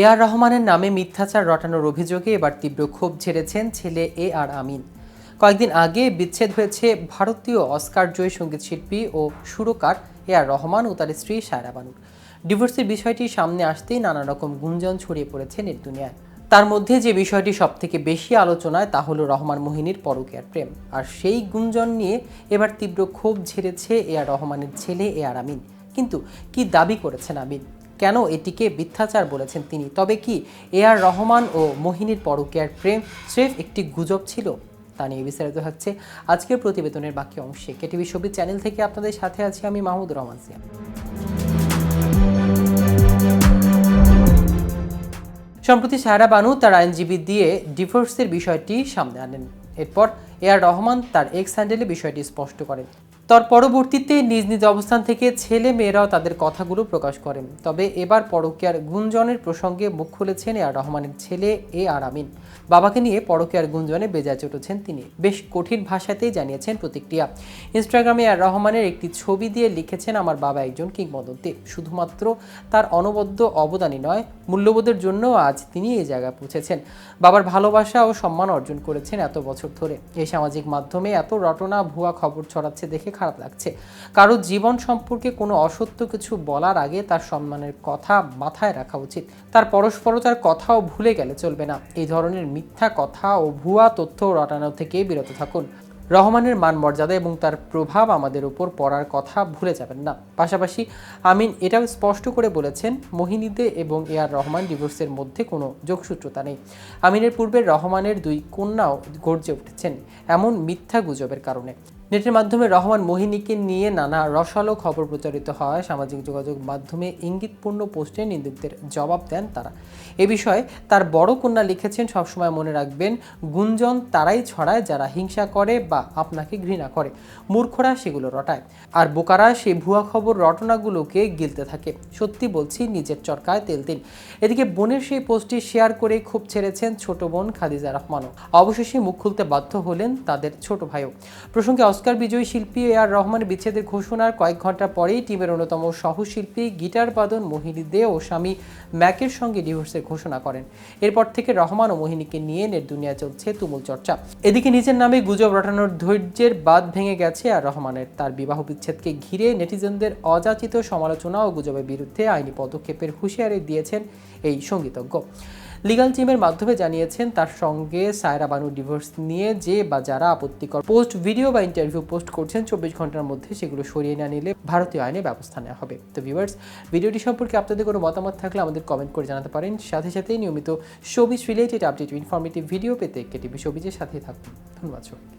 এ আর রহমানের নামে মিথ্যাচার রটানোর অভিযোগে এবার তীব্র ক্ষোভ ঝেড়েছেন ছেলে এ আর আমিন। কয়েকদিন আগে বিচ্ছেদ হয়েছে ভারতীয় অস্কার জয়ী সংগীত শিল্পী ও সুরকার এ আর রহমান ও তার স্ত্রী সায়রা বানুর। ডিভোর্সের বিষয়টি সামনে আসতেই নানা রকম গুঞ্জন ছড়িয়ে পড়েছে নেট দুনিয়ায়। তার মধ্যে যে বিষয়টি সব থেকে বেশি আলোচনায় তা হলো রহমান মোহিনীর পরকীয়ার প্রেম। আর সেই গুঞ্জন নিয়ে এবার তীব্র ক্ষোভ ঝেড়েছে এ আর রহমানের ছেলে এ আর আমিন। কিন্তু কি দাবি করেছেন আমিন? কেন এটিকে মিথ্যাচার বলেছেন তিনি? তবে কি এ আর রহমান ও মোহিনীর পরকীয়ার প্রেম স্রেফ একটি গুজব ছিল? তা নিয়ে বিস্তারিত হচ্ছে আজকের প্রতিবেদনের বাকি অংশে। কেটিভি ছবি চ্যানেল থেকে আপনাদের সাথে আছি আমি মাহমুদ রহমান সিয়াম। সম্প্রতি সায়রা বানু তার আইনজীবী দিয়ে ডিভোর্সের বিষয়টি সামনে আনেন। এরপর এ আর রহমান তার এক্স হ্যান্ডেলে বিষয়টি স্পষ্ট করেন। তার পরবর্তীতে নিজ নিজ অবস্থান থেকে ছেলে মেয়েরাও তাদের কথাগুলো প্রকাশ করেন। তবে এবার পরকীয়ার গুঞ্জনের প্রসঙ্গে মুখ খুলেছেন এ আর রহমানের ছেলে এ আর আমিন। বাবাকে নিয়ে পরকীয়ার গুঞ্জনে বেজায় চটেছেন তিনি। বেশ কঠিন ভাষাতেই জানিয়েছেন প্রতিক্রিয়া। ইনস্টাগ্রামে আর রহমানের একটি ছবি দিয়ে লিখেছেন, আমার বাবা একজন কিংবদন্তি। শুধুমাত্র তার অনবদ্য অবদানই নয়, মূল্যবোধের জন্য আজ তিনি এই জায়গায় পৌঁছেছেন। বাবার ভালোবাসা ও সম্মান অর্জন করেছেন এত বছর ধরে। এই সামাজিক মাধ্যমে এত রটনা ভুয়া খবর ছড়াচ্ছে দেখে খারাপ লাগছে। কারও জীবন সম্পর্কে কোনো অসত্য কিছু বলার আগে তার সম্মানের কথা মাথায় রাখা উচিত। তার পরস্পরতার কথাও ভুলে গেলে চলবে না। এই ধরনের মিথ্যা কথা ও ভুয়া তথ্য রটানো থেকে বিরত থাকুন। রহমানের মান মর্যাদা এবং তার প্রভাব আমাদের উপর পড়ার কথা ভুলে যাবেন না। পাশাপাশি আমিন এটাও স্পষ্ট করে বলেছেন মোহিনীদে এবং এ আর রহমান ডিভোর্সের মধ্যে কোনো যোগসূত্রতা নেই। আমিনের পূর্বে রহমানের দুই কন্যাও গর্জে উঠেছেন, এমন মিথ্যা গুজবের কারণে। নেটের মাধ্যমে রহমান মোহিনীকে নিয়ে নানা রসালো খবর প্রচারিত হয়। সামাজিক যোগাযোগ মাধ্যমে ইঙ্গিতপূর্ণ পোস্টে নিন্দুকদের জবাব দেন তারা। এ বিষয়ে তার বড় কন্যা লিখেছেন, সবসময় মনে রাখবেন, গুঞ্জন তারাই ছড়ায়, যারা হিংসা করে বা আপনাকে ঘৃণা করে। মূর্খরা সেগুলো রটায়। আর বোকারা সেই ভুয়া খবর রটনাগুলোকে গিলতে থাকে। সত্যি বলছি, নিজের চরকায় তেল দিন। এদিকে বোনের সেই পোস্টটি শেয়ার করে খুব ছেড়েছেন ছোট বোন খাদিজা রহমানও। অবশেষে মুখ খুলতে বাধ্য হলেন তাদের ছোট ভাইও। প্রসঙ্গে অস্কার বিজয়ী শিল্পী এ আর রহমানের বিচ্ছেদের ঘোষণার কয়েক ঘণ্টা পরেই টিমের অন্যতম সহশিল্পী গিটার বাদন মোহিনী দে ও স্বামী ম্যাকের সঙ্গে ডিভোর্সের ঘোষণা করেন। এরপর থেকে রহমান ও মোহিনীকে নিয়ে নেট দুনিয়া চলছে তুমুল চর্চা। এদিকে নিজের নামে গুজব রটানোর ধৈর্যের বাদ ভেঙে গেছে আর রহমানের। তার বিবাহ বিচ্ছেদকে ঘিরে নেটিজেনদের অযাচিত সমালোচনা ও গুজবের বিরুদ্ধে আইনি পদক্ষেপের হুঁশিয়ারি দিয়েছেন এই সঙ্গীতজ্ঞ। লিগাল টিমের মাধ্যমে জানিয়েছেন তার সঙ্গে সায়রা বানু ডিভোর্স নিয়ে যে বা যারা আপত্তিকর পোস্ট ভিডিও বা ইন্টারভিউ পোস্ট করছেন, চব্বিশ ঘণ্টার মধ্যে সেগুলো সরিয়ে না নিলে ভারতীয় আইনে ব্যবস্থা নেওয়া হবে। তো ভিউয়ার্স ভিডিওটি সম্পর্কে আপনাদের কোনো মতামত থাকলে আমাদের কমেন্ট করে জানাতে পারেন। সাথে সাথে নিয়মিত showbiz related update informative video পেতে কেটিভি শোবিজের সাথে থাকুন। ধন্যবাদ